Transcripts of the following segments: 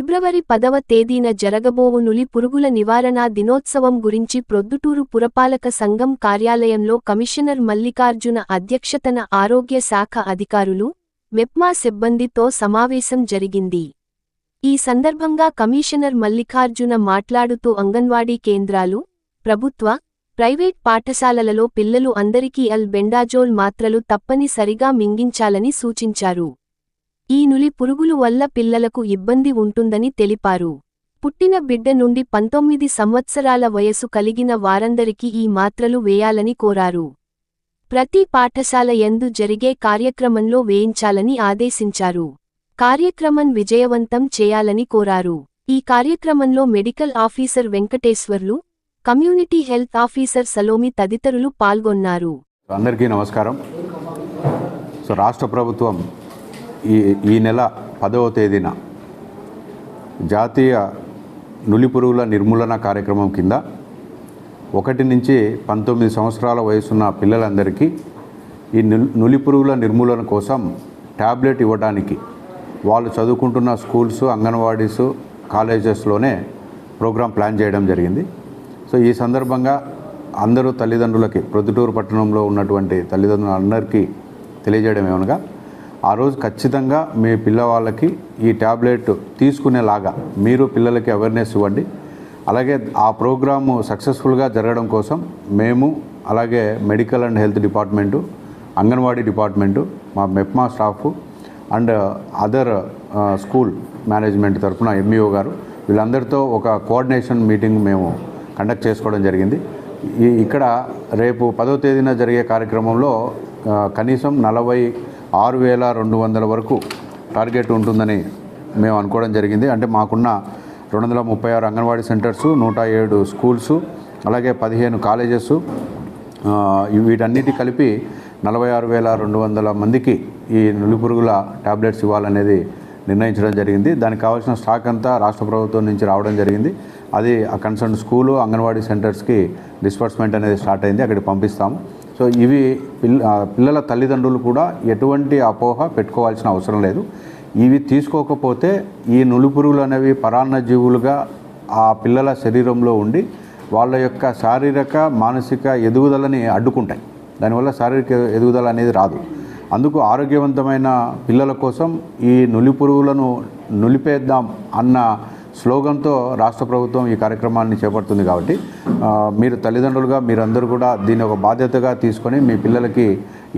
ఫిబ్రవరి పదవ తేదీన జరగబోవు నులి పురుగుల నివారణా దినోత్సవం గురించి ప్రొద్దుటూరు పురపాలక సంఘం కార్యాలయంలో కమిషనర్ మల్లికార్జున అధ్యక్షతన ఆరోగ్య శాఖ అధికారులు మెప్మా సిబ్బందితో సమావేశం జరిగింది. ఈ సందర్భంగా కమిషనర్ మల్లికార్జున మాట్లాడుతూ అంగన్వాడీ కేంద్రాలు ప్రభుత్వ ప్రైవేట్ పాఠశాలలలో పిల్లలు అందరికీ అల్ బెండాజోల్ మాత్రలు తప్పనిసరిగా మింగించాలని సూచించారు. ఈ నులి పురుగులు వల్ల పిల్లలకు ఇబ్బంది ఉంటుందని తెలిపారు. పుట్టిన బిడ్డ నుండి పంతొమ్మిది సంవత్సరాల వయసు కలిగిన వారందరికీ ఈ మాత్రలు వేయాలని కోరారు. ప్రతి పాఠశాల ఎందు జరిగే కార్యక్రమంలో వేయించాలని ఆదేశించారు. కార్యక్రమం విజయవంతం చేయాలని కోరారు. ఈ కార్యక్రమంలో medical officer Venkateswarlu community health officer Salomi తదితరులు పాల్గొన్నారు. అందరికీ నమస్కారం. సో రాష్ట్ర ప్రభుత్వం ఈ ఈ నెల పదవ తేదీన జాతీయ నులి పురుగుల నిర్మూలన కార్యక్రమం కింద ఒకటి నుంచి పంతొమ్మిది సంవత్సరాల వయసున్న పిల్లలందరికీ ఈ నులిపురుగుల నులి పురుగుల నిర్మూలన కోసం ట్యాబ్లెట్ ఇవ్వడానికి వాళ్ళు చదువుకుంటున్న స్కూల్స్ అంగన్వాడీస్ కాలేజెస్లోనే ప్రోగ్రాం ప్లాన్ చేయడం జరిగింది. సో ఈ సందర్భంగా అందరూ తల్లిదండ్రులకి ప్రొద్దుటూరు పట్టణంలో ఉన్నటువంటి తల్లిదండ్రులందరికీ తెలియజేయడం ఏమనగా ఆ రోజు ఖచ్చితంగా మీ పిల్లవాళ్ళకి ఈ ట్యాబ్లెట్ తీసుకునేలాగా మీరు పిల్లలకి అవేర్నెస్ ఇవ్వండి. అలాగే ఆ ప్రోగ్రాము సక్సెస్ఫుల్గా జరగడం కోసం మేము అలాగే medical and health department anganwadi department మా MEPMA staff and other school management తరఫున ఎంఈఓ గారు వీళ్ళందరితో ఒక కోఆర్డినేషన్ మీటింగ్ మేము కండక్ట్ చేసుకోవడం జరిగింది. ఈ ఇక్కడ రేపు పదో తేదీన జరిగే కార్యక్రమంలో కనీసం నలభై ఆరు వేల రెండు వందల వరకు టార్గెట్ ఉంటుందని మేము అనుకోవడం జరిగింది. అంటే మాకున్న రెండు వందల ముప్పై ఆరు అంగన్వాడీ సెంటర్సు నూట ఏడు స్కూల్సు అలాగే పదిహేను కాలేజెస్ వీటన్నిటి కలిపి నలభై ఆరు వేల రెండు వందల మందికి ఈ నులిపురుగుల టాబ్లెట్స్ ఇవ్వాలనేది నిర్ణయించడం జరిగింది. దానికి కావాల్సిన స్టాక్ అంతా రాష్ట్ర ప్రభుత్వం నుంచి రావడం జరిగింది. అది ఆ కన్సర్న్ స్కూలు అంగన్వాడీ సెంటర్స్కి డిస్బర్స్మెంట్ అనేది స్టార్ట్ అయింది. అక్కడికి పంపిస్తాము. సో ఇవి పిల్లల తల్లిదండ్రులు కూడా ఎటువంటి అపోహ పెట్టుకోవాల్సిన అవసరం లేదు. ఇవి తీసుకోకపోతే ఈ నులిపురుగులు అనేవి పరాన్న జీవులుగా ఆ పిల్లల శరీరంలో ఉండి వాళ్ళ యొక్క శారీరక మానసిక ఎదుగుదలని అడ్డుకుంటాయి. దానివల్ల శారీరక ఎదుగుదల అనేది రాదు. అందుకు ఆరోగ్యవంతమైన పిల్లల కోసం ఈ నులి పురుగులను నులిపేద్దాం అన్న స్లోగన్తో రాష్ట్ర ప్రభుత్వం ఈ కార్యక్రమాన్ని చేపడుతుంది కాబట్టి మీరు తల్లిదండ్రులుగా మీరందరూ కూడా దీన్ని ఒక బాధ్యతగా తీసుకొని మీ పిల్లలకి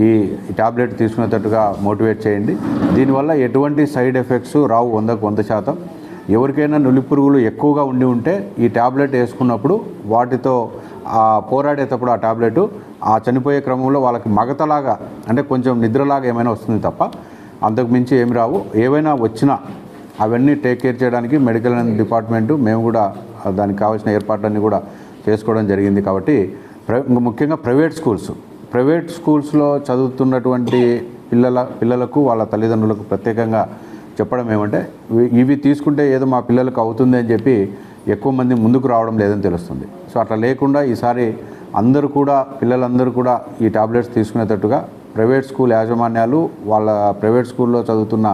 ఈ ట్యాబ్లెట్ తీసుకునేటట్టుగా మోటివేట్ చేయండి. దీనివల్ల ఎటువంటి సైడ్ ఎఫెక్ట్స్ రావు వందకు వంద శాతం. ఎవరికైనా నులి పురుగులు ఎక్కువగా ఉండి ఉంటే ఈ టాబ్లెట్ వేసుకున్నప్పుడు వాటితో ఆ పోరాడేటప్పుడు ఆ టాబ్లెట్ ఆ చనిపోయే క్రమంలో వాళ్ళకి మగతలాగా అంటే కొంచెం నిద్రలాగా ఏమైనా వస్తుంది తప్ప అంతకు మించి ఏమి రావు. ఏవైనా వచ్చినా అవన్నీ టేక్ కేర్ చేయడానికి మెడికల్ అండ్ డిపార్ట్మెంటు మేము కూడా దానికి కావాల్సిన ఏర్పాట్లన్నీ కూడా చేసుకోవడం జరిగింది కాబట్టి ముఖ్యంగా ప్రైవేట్ స్కూల్స్ ప్రైవేట్ స్కూల్స్లో చదువుతున్నటువంటి పిల్లల పిల్లలకు వాళ్ళ తల్లిదండ్రులకు ప్రత్యేకంగా చెప్పడం ఏమంటే ఇవి- ఇవి తీసుకుంటే ఏదో మా పిల్లలకు అవుతుంది అని చెప్పి ఎక్కువ మంది ముందుకు రావడం లేదని తెలుస్తుంది. సో అట్లా లేకుండా ఈసారి అందరూ కూడా పిల్లలందరూ కూడా ఈ టాబ్లెట్స్ తీసుకునేటట్టుగా ప్రైవేట్ స్కూల్ యాజమాన్యాలు వాళ్ళ ప్రైవేట్ స్కూల్లో చదువుతున్న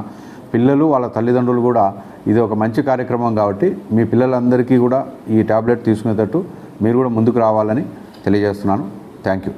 పిల్లలు వాళ్ళ తల్లిదండ్రులు కూడా ఇది ఒక మంచి కార్యక్రమం కాబట్టి మీ పిల్లలందరికీ కూడా ఈ టాబ్లెట్ తీసుకునేటట్టు మీరు కూడా ముందుకు రావాలని తెలియజేస్తున్నాను. Thank you.